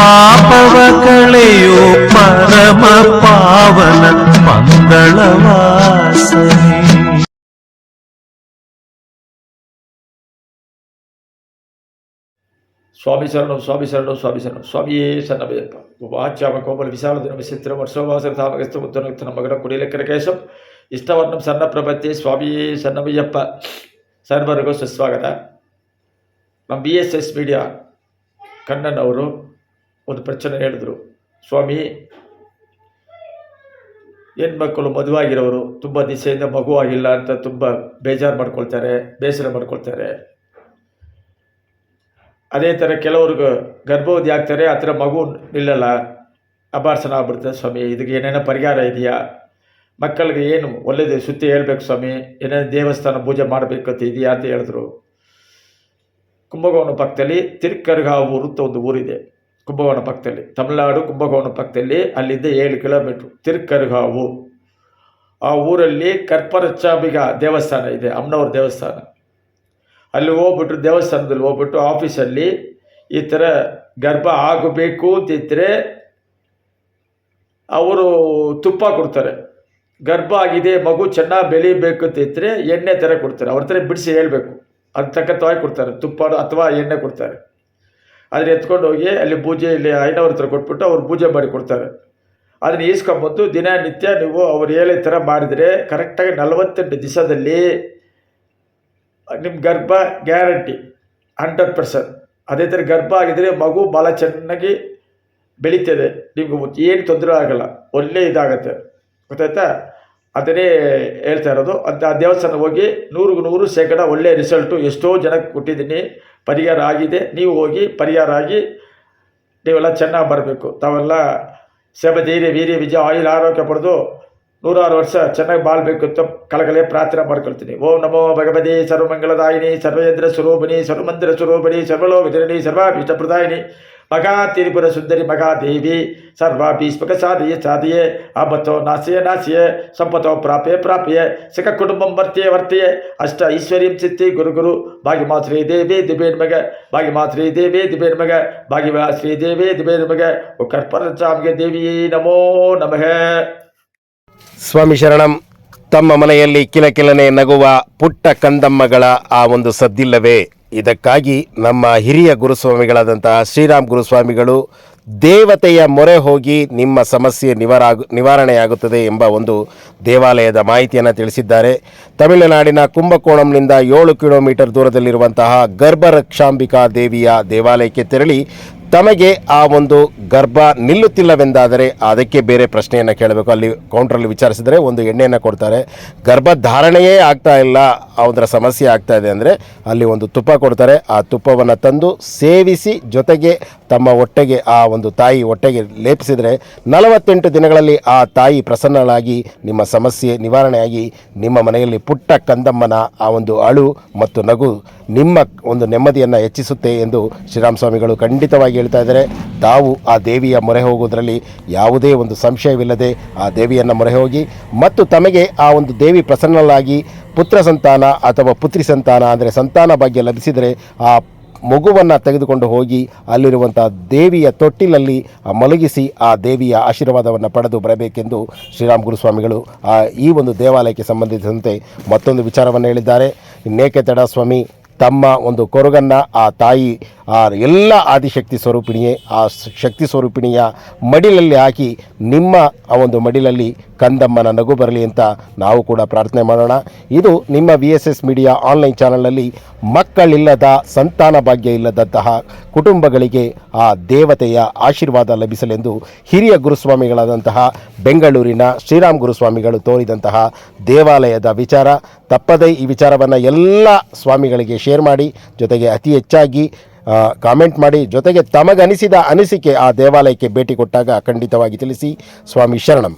ಪಾಪವ ಕಳೆಯೋ ಪರಮ ಪಾವನ ಮಂಗಳವಾಸನೆ. ಸ್ವಾಮಿ ಶರಣು ಸ್ವಾಮಿ ಶರಣು ಸ್ವಾಮಿ ಶರಣು. ಸ್ವಾಮಿಯೇ ಶರಣಮಯ್ಯಪ್ಪ ಉಪಾಚ್ಯಾಮ ಕೋಮಲ ವಿಶಾಲದಿನ ವಿಚಿತ್ರ ವರ್ಷವಾಸರ ತಾಮಗಸ್ತ ಮುತ್ತನ ಮಗನ ಕುಡಿಲೆಕ್ಕರ ಕೇಶಂ ಇಷ್ಟವರ್ಣಂ, ಸಣ್ಣ ಪ್ರಪತ್ತಿ ಸ್ವಾಮಿಯೇ ಶರಣಮಯ್ಯಪ್ಪ ಸರ್ವರಿಗೂ ಸುಸ್ವಾಗತ. ನಮ್ಮ B S S media Kannan ಅವರು ಒಂದು ಪ್ರಶ್ನೆ ಹೇಳಿದ್ರು. ಸ್ವಾಮಿ ಹೆಣ್ಮಕ್ಕಳು ಮದುವಾಗಿರೋರು ತುಂಬ ದಿಸೆಯಿಂದ ಮಗುವಾಗಿಲ್ಲ ಅಂತ ತುಂಬ ಬೇಜಾರು ಮಾಡ್ಕೊಳ್ತಾರೆ, ಬೇಸರ ಮಾಡ್ಕೊಳ್ತಾರೆ. ಅದೇ ಥರ ಕೆಲವ್ರಿಗೆ ಗರ್ಭವತಿ ಆಗ್ತಾರೆ, ಆ ಥರ ಮಗು ನಿಲ್ಲಲ್ಲ ಅಬಾರ್ಸನ ಆಗ್ಬಿಡ್ತದೆ ಸ್ವಾಮಿ. ಇದಕ್ಕೆ ಏನೇನೋ ಪರಿಹಾರ ಇದೆಯಾ? ಮಕ್ಕಳಿಗೆ ಏನು ಒಳ್ಳೆಯದು ಸುತ್ತಿ ಹೇಳ್ಬೇಕು ಸ್ವಾಮಿ? ಏನೇನು ದೇವಸ್ಥಾನ ಪೂಜೆ ಮಾಡಬೇಕಂತ ಇದೆಯಾ ಅಂತ ಹೇಳಿದ್ರು. ಕುಂಭಗೋಣ ಪಕ್ಕದಲ್ಲಿ ತಿರುಕರ್ಗಾವೂರು ಅಂತ ಒಂದು ಊರಿದೆ. ಕುಂಭಕೋಣ ಪಕ್ಕದಲ್ಲಿ ತಮಿಳುನಾಡು ಕುಂಭಕೋಣ ಪಕ್ಕದಲ್ಲಿ ಅಲ್ಲಿಂದ ಏಳು ಕಿಲೋಮೀಟ್ರ್. ತಿರುಕರ್ಗಾವು. ಆ ಊರಲ್ಲಿ ಕರ್ಪರಚಾಂಬಿಗ ದೇವಸ್ಥಾನ ಇದೆ, ಅಮ್ಮನವ್ರ ದೇವಸ್ಥಾನ. ಅಲ್ಲಿ ಹೋಗ್ಬಿಟ್ಟು ದೇವಸ್ಥಾನದಲ್ಲಿ ಹೋಗ್ಬಿಟ್ಟು ಆಫೀಸಲ್ಲಿ ಈ ಥರ ಗರ್ಭ ಆಗಬೇಕು ಅಂತಿದ್ದರೆ ಅವರು ತುಪ್ಪ ಕೊಡ್ತಾರೆ. ಗರ್ಭ ಆಗಿದೆ, ಮಗು ಚೆನ್ನಾಗಿ ಬೆಳಿಬೇಕು ಅಂತಿದ್ದರೆ ಎಣ್ಣೆ ಥರ ಕೊಡ್ತಾರೆ. ಅವ್ರ ಥರ ಬಿಡಿಸಿ ಹೇಳಬೇಕು. ಅದು ತಕ್ಕಂಥವಾಗಿ ಕೊಡ್ತಾರೆ, ತುಪ್ಪ ಅಥವಾ ಎಣ್ಣೆ ಕೊಡ್ತಾರೆ. ಅದನ್ನ ಎತ್ಕೊಂಡು ಹೋಗಿ ಅಲ್ಲಿ ಪೂಜೆ ಇಲ್ಲಿ ಐನವ್ರ ಹತ್ರ ಕೊಟ್ಬಿಟ್ಟು ಅವ್ರು ಪೂಜೆ ಮಾಡಿ ಕೊಡ್ತಾರೆ. ಅದನ್ನ ಈಸ್ಕೊಂಬಂದು ದಿನನಿತ್ಯ ನೀವು ಅವ್ರು ಹೇಳೋ ಥರ ಮಾಡಿದರೆ ಕರೆಕ್ಟಾಗಿ ನಲವತ್ತೆಂಟು ದಿವಸದಲ್ಲಿ ನಿಮ್ಮ ಗರ್ಭ ಗ್ಯಾರಂಟಿ, ಹಂಡ್ರೆಡ್ ಪರ್ಸೆಂಟ್. ಅದೇ ಥರ ಗರ್ಭ ಆಗಿದರೆ ಮಗು ಭಾಳ ಚೆನ್ನಾಗಿ ಬೆಳೀತದೆ. ನಿಮಗೆ ಏನು ತೊಂದರೆ ಆಗಲ್ಲ, ಒಳ್ಳೆ ಇದಾಗತ್ತೆ. ಗೊತ್ತಾಯ್ತಾ? ಅದನ್ನೇ ಹೇಳ್ತಾ ಇರೋದು. ಅಂತ ಆ ದೇವಸ್ಥಾನ ಹೋಗಿ ನೂರಿಗೆ ನೂರು ಶೇಕಡ ಒಳ್ಳೆಯ ರಿಸಲ್ಟು ಎಷ್ಟೋ ಜನಕ್ಕೆ ಕೊಟ್ಟಿದ್ದೀನಿ. ಪರಿಹಾರ ಆಗಿದೆ. ನೀವು ಹೋಗಿ ಪರಿಹಾರ ಆಗಿ ನೀವೆಲ್ಲ ಚೆನ್ನಾಗಿ ಬರಬೇಕು. ತಾವೆಲ್ಲ ಸೇಬ ಧೈರ್ಯ, ವೀರ್ಯ, ವಿಜಯ, ಆಯುಲ್, ಆರೋಗ್ಯ ಪಡೆದು ನೂರಾರು ವರ್ಷ ಚೆನ್ನಾಗಿ ಬಾಳ್ಬೇಕು ಅಂತ ಕಳಗಲೇ ಪ್ರಾರ್ಥನೆ ಮಾಡ್ಕೊಳ್ತೀನಿ. ಓಂ ನಮೋ ಭಗವತಿ ಸರ್ವಮಂಗಳದಾಯಿನಿ ಸರ್ವೇಂದ್ರ ಸ್ವರೂಪಿಣಿ, ಸರ್ವಮಂದಿರ ಸ್ವರೂಪಿಣಿ ಸರ್ವಲೋಕ ಜನನಿ ಸರ್ವಾಭೀಷ್ಟಪ್ರದಾಯಿನಿ ಮಗಾ ತಿರುಪುರ ಸುಂದರಿ ಮಗಾ ದೇವಿ ಸರ್ವಾಭೀಸ್ಮಕ ಸಾಧಿಯೇ ಸಾಧಿಯೇ, ಆಪತ್ತೋ ನಾಸಿಯೇ ನಾಸಿಯೇ, ಸಂಪತ್ತೋ ಪ್ರಾಪ್ಯೆ ಪ್ರಾಪ್ಯೆ, ಸಿಖ ಕುಟುಂಬಂ ವರ್ತಿಯೇ ವರ್ತಿಯೇ, ಅಷ್ಟ ಐಶ್ವರ್ಯಂ ಚಿತ್ತಿ ಗುರು ಗುರು, ಭಾಗ್ಯಮಾ ಶ್ರೀ ದೇವಿ ದಿಬೇನ್ ಮಗ, ಭಾಗ್ಯಮಾ ಶ್ರೀ ದೇವಿ ದಿಬೇನ್ ಮಗ, ಭಾಗ್ಯಮಾ ಶ್ರೀ ದೇವಿ ದಿಬೇನ್ ಮಗ, ಓ ಕರ್ಪರಚಾಮ್ಗೆ ದೇವಿ ನಮೋ ನಮಃ. ಸ್ವಾಮಿ ಶರಣಂ, ತಮ್ಮ ಮನೆಯಲ್ಲಿ ಕಿಲಕಿಲನೆ ನಗುವ ಪುಟ್ಟ ಕಂದಮ್ಮಗಳ ಆ ಒಂದು ಸದ್ದಿಲ್ಲವೇ? ಇದಕ್ಕಾಗಿ ನಮ್ಮ ಹಿರಿಯ ಗುರುಸ್ವಾಮಿಗಳಾದಂತಹ ಶ್ರೀರಾಮ್ ಗುರುಸ್ವಾಮಿಗಳು ದೇವತೆಯ ಮೊರೆ ಹೋಗಿ ನಿಮ್ಮ ಸಮಸ್ಯೆ ನಿವಾರಾಗು ನಿವಾರಣೆಯಾಗುತ್ತದೆ ಎಂಬ ಒಂದು ದೇವಾಲಯದ ಮಾಹಿತಿಯನ್ನು ತಿಳಿಸಿದ್ದಾರೆ. ತಮಿಳುನಾಡಿನ ಕುಂಭಕೋಣಂನಿಂದ ಏಳು ಕಿಲೋಮೀಟರ್ ದೂರದಲ್ಲಿರುವಂತಹ ಗರ್ಭರಕ್ಷಾಂಬಿಕಾ ದೇವಿಯ ದೇವಾಲಯಕ್ಕೆ ತೆರಳಿ ತಮಗೆ ಆ ಒಂದು ಗರ್ಭ ನಿಲ್ಲುತ್ತಿಲ್ಲವೆಂದಾದರೆ ಅದಕ್ಕೆ ಬೇರೆ ಪ್ರಶ್ನೆಯನ್ನು ಕೇಳಬೇಕು. ಅಲ್ಲಿ ಕೌಂಟ್ರಲ್ಲಿ ವಿಚಾರಿಸಿದರೆ ಒಂದು ಎಣ್ಣೆಯನ್ನು ಕೊಡ್ತಾರೆ. ಗರ್ಭಧಾರಣೆಯೇ ಆಗ್ತಾ ಇಲ್ಲ. ಅದರ ಸಮಸ್ಯೆ ಆಗ್ತಾ ಇದೆ ಅಂದರೆ ಅಲ್ಲಿ ಒಂದು ತುಪ್ಪ ಕೊಡ್ತಾರೆ. ಆ ತುಪ್ಪವನ್ನು ತಂದು ಸೇವಿಸಿ ಜೊತೆಗೆ ತಮ್ಮ ಹೊಟ್ಟೆಗೆ, ಆ ಒಂದು ತಾಯಿ ಹೊಟ್ಟೆಗೆ ಲೇಪಿಸಿದರೆ ನಲವತ್ತೆಂಟು ದಿನಗಳಲ್ಲಿ ಆ ತಾಯಿ ಪ್ರಸನ್ನಳಾಗಿ, ನಿಮ್ಮ ಸಮಸ್ಯೆ ನಿವಾರಣೆಯಾಗಿ, ನಿಮ್ಮ ಮನೆಯಲ್ಲಿ ಪುಟ್ಟ ಕಂದಮ್ಮನ ಆ ಒಂದು ಅಳು ಮತ್ತು ನಗು ನಿಮ್ಮ ಒಂದು ನೆಮ್ಮದಿಯನ್ನು ಹೆಚ್ಚಿಸುತ್ತೆ ಎಂದು ಶ್ರೀರಾಮ ಸ್ವಾಮಿಗಳು ಖಂಡಿತವಾಗಿ ಹೇಳ್ತಾ ಇದ್ದಾರೆ. ತಾವು ಆ ದೇವಿಯ ಮೊರೆ ಹೋಗುವುದರಲ್ಲಿ ಯಾವುದೇ ಒಂದು ಸಂಶಯವಿಲ್ಲದೆ ಆ ದೇವಿಯನ್ನು ಮೊರೆ ಹೋಗಿ ಮತ್ತು ತಮಗೆ ಆ ಒಂದು ದೇವಿ ಪ್ರಸನ್ನಲಾಗಿ ಪುತ್ರ ಸಂತಾನ ಅಥವಾ ಪುತ್ರಿ ಸಂತಾನ ಅಂದರೆ ಸಂತಾನ ಭಾಗ್ಯ ಲಭಿಸಿದರೆ ಆ ಮಗುವನ್ನು ತೆಗೆದುಕೊಂಡು ಹೋಗಿ ಅಲ್ಲಿರುವಂಥ ದೇವಿಯ ತೊಟ್ಟಿಲಲ್ಲಿ ಮಲಗಿಸಿ ಆ ದೇವಿಯ ಆಶೀರ್ವಾದವನ್ನು ಪಡೆದು ಬರಬೇಕೆಂದು ಶ್ರೀರಾಮ್ ಗುರುಸ್ವಾಮಿಗಳು ಈ ಒಂದು ದೇವಾಲಯಕ್ಕೆ ಸಂಬಂಧಿಸಿದಂತೆ ಮತ್ತೊಂದು ವಿಚಾರವನ್ನು ಹೇಳಿದ್ದಾರೆ. ಇನ್ನೇಕೆ ತಡ ಸ್ವಾಮಿ ತಮ್ಮ ಒಂದು ಕೊರಗನ್ನು ಆ ತಾಯಿ ಆ ಎಲ್ಲ ಆದಿಶಕ್ತಿ ಸ್ವರೂಪಿಣಿಯೇ, ಆ ಶಕ್ತಿ ಸ್ವರೂಪಿಣಿಯ ಮಡಿಲಲ್ಲಿ ಹಾಕಿ ನಿಮ್ಮ ಆ ಒಂದು ಮಡಿಲಲ್ಲಿ ಕಂದಮ್ಮನ ನಗು ಬರಲಿ ಅಂತ ನಾವು ಕೂಡ ಪ್ರಾರ್ಥನೆ ಮಾಡೋಣ. ಇದು ನಿಮ್ಮ V S S media online ಚಾನಲಲ್ಲಿ ಮಕ್ಕಳಿಲ್ಲದ, ಸಂತಾನ ಭಾಗ್ಯ ಇಲ್ಲದಂತಹ ಕುಟುಂಬಗಳಿಗೆ ಆ ದೇವತೆಯ ಆಶೀರ್ವಾದ ಲಭಿಸಲೆಂದು ಹಿರಿಯ ಗುರುಸ್ವಾಮಿಗಳಾದಂತಹ ಬೆಂಗಳೂರಿನ ಶ್ರೀರಾಮ್ ಗುರುಸ್ವಾಮಿಗಳು ತೋರಿದಂತಹ ದೇವಾಲಯದ ವಿಚಾರ. ತಪ್ಪದೇ ಈ ವಿಚಾರವನ್ನು ಎಲ್ಲ ಸ್ವಾಮಿಗಳಿಗೆ ಶೇರ್ ಮಾಡಿ. ಜೊತೆಗೆ ಅತಿ ಹೆಚ್ಚಾಗಿ ಕಾಮೆಂಟ್ ಮಾಡಿ. ಜೊತೆಗೆ ತಮಗನಿಸಿದ ಅನಿಸಿಕೆ ಆ ದೇವಾಲಯಕ್ಕೆ ಭೇಟಿ ಕೊಟ್ಟಾಗ ಖಂಡಿತವಾಗಿ ತಿಳಿಸಿ. ಸ್ವಾಮಿ ಶರಣಂ.